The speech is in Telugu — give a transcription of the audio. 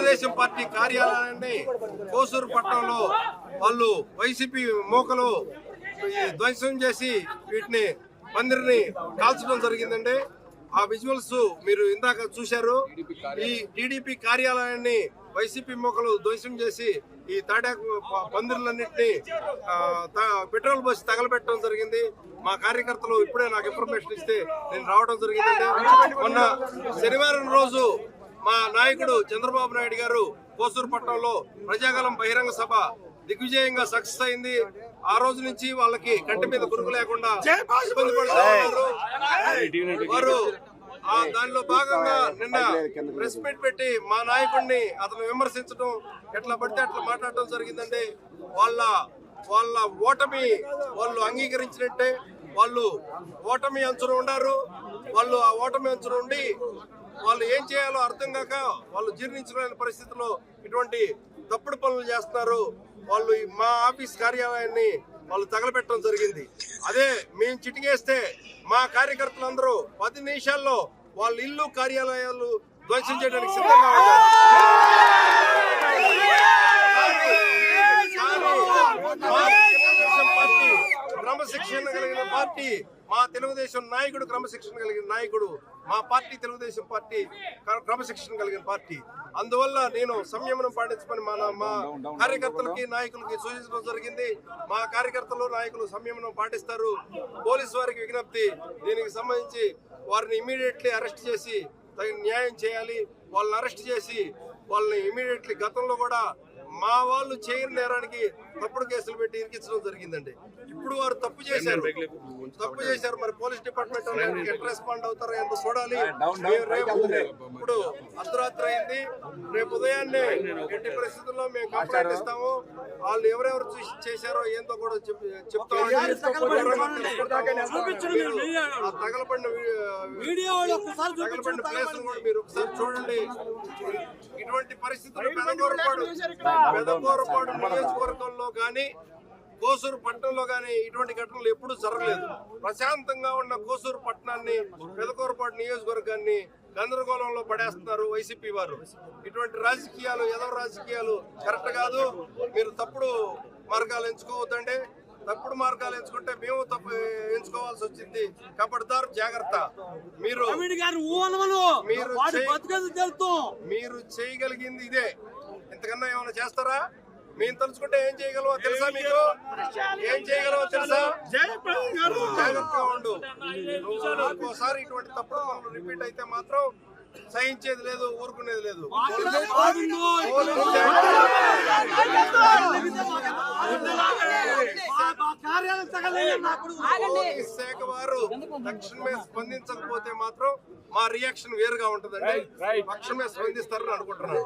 పార్టీ కార్యాలయాన్ని కోసూరు పట్టణంలో వాళ్ళు వైసీపీ మోకలు ఈ ధ్వంసం చేసి వీటిని మందిరిని కాల్చడం జరిగిందండి. ఆ విజువల్స్ మీరు ఇందాక చూశారు. ఈ టీడీపీ కార్యాలయాన్ని వైసీపీ మోకలు ధ్వంసం చేసి ఈ తాటాకు పందిర్లన్నింటినీ త- పెట్రోల్ బస్ తగలబెట్టడం జరిగింది. మా కార్యకర్తలు ఇప్పుడే నాకు ఇన్ఫర్మేషన్ ఇస్తే నేను రావడం జరిగిందండి. మొన్న శనివారం రోజు మా నాయకుడు చంద్రబాబు నాయుడు గారు కోసూరు పట్టణంలో ప్రజాగలం బహిరంగ సభ దిగ్విజయంగా సక్సెస్ అయింది. ఆ రోజు నుంచి వాళ్ళకి కంటి మీద గురుకు లేకుండా వారు ఆ దానిలో భాగంగా నిన్న ప్రెస్ మీట్ పెట్టి మా నాయకుడిని అతను విమర్శించడం ఎట్లా పడితే అట్లా మాట్లాడటం జరిగిందండి. వాళ్ళ వాళ్ళ ఓటమి వాళ్ళు అంగీకరించినట్టే వాళ్ళు ఓటమి అంచున ఉన్నారు వాళ్ళు ఆ ఓటమి అంచున ఉండి వాళ్ళు ఏం చేయాలో అర్థం కాక వాళ్ళు జీర్ణించలేని పరిస్థితిలో ఇటువంటి తప్పుడు పనులు చేస్తున్నారు. వాళ్ళు మా ఆఫీస్ కార్యాలయాన్ని వాళ్ళు తగలబెట్టడం జరిగింది. అదే మేము చిటికేస్తే మా కార్యకర్తలందరూ పది నిమిషాల్లో వాళ్ళ ఇల్లు కార్యాలయాలు ధ్వంసం చేయడానికి సిద్ధంగా ఉన్నారు కానీ మా తెలుగుదేశం పార్టీ క్రమశిక్షణ కలిగిన పార్టీ మా తెలుగుదేశం నాయకుడు క్రమశిక్షణ కలిగిన నాయకుడు మా పార్టీ తెలుగుదేశం పార్టీ క్ర- క్రమశిక్షణ కలిగిన పార్టీ. అందువల్ల నేను సంయమనం పాటించమని మా మా కార్యకర్తలకి నాయకులకి సూచించడం జరిగింది. మా కార్యకర్తలు నాయకులు సంయమనం పాటిస్తారు. పోలీసు వారికి విజ్ఞప్తి దీనికి సంబంధించి వారిని ఇమీడియట్లీ అరెస్ట్ చేసి తగిన న్యాయం చేయాలి. వాళ్ళని అరెస్ట్ చేసి వాళ్ళని ఇమీడియట్లీ గతంలో కూడా మా వాళ్ళు చేయని నేరానికి తప్పుడు కేసులు పెట్టి ఇరికించడం జరిగిందండి. ఇప్పుడు వారు తప్పు చేశారు. తప్పు చేశారు. మరి పోలీస్ డిపార్ట్మెంట్ ఎట్లా రెస్పాండ్ అవుతారో ఎంత చూడాలి. రేపు ఇప్పుడు అర్ధరాత్రి అయింది. రేపు ఉదయాన్నే ఎట్టి పరిస్థితుల్లో మేము కంప్లైంట్ ఇస్తాము. వాళ్ళు ఎవరెవరు చూసి చేశారో ఏందో కూడా చెప్- చెప్తాము తగలబడిన తగలబడిన ప్లేస్ కూడా మీరు ఒకసారి చూడండి. ఇటువంటి పరిస్థితులు పెదగోరపాడు పెదగోరపాడు నియోజకవర్గంలో కానీ కోసూరు పట్టణంలో కానీ ఇటువంటి ఘటనలు ఎప్పుడూ జరగలేదు. ప్రశాంతంగా ఉన్న కోసూరు పట్టణాన్ని పెదకూరపాటు నియోజకవర్గాన్ని గందరగోళంలో పడేస్తున్నారు వైసీపీ వారు. ఇటువంటి రాజకీయాలు ఎదవ రాజకీయాలు కరెక్ట్ కాదు. మీరు తప్పుడు మార్గాలు ఎంచుకోవద్దండి. తప్పుడు మార్గాలు ఎంచుకుంటే మేము తప్పు ఎంచుకోవాల్సి వచ్చింది. కబడ్దారు జాగ్రత్త. మీరు మీరు చేయగలిగింది ఇదే. ఇంతకన్నా ఏమైనా చేస్తారా? మేము తలుచుకుంటే ఏం చేయగలమో తెలుసా మీకు? ఏం చేయగలమో తెలుసా? జాగ్రత్తగా ఉండు. ఇంకోసారి ఇటువంటి తప్పుడు పనులు రిపీట్ అయితే మాత్రం సహించేది లేదు ఊరుకునేది లేదు. కార్యాలయం తగలేదు శాఖ వారు తక్షణమే స్పందించకపోతే మాత్రం మా రియాక్షన్ వేరుగా ఉంటుందండి. తక్షణమే స్పందిస్తారని అనుకుంటున్నాను.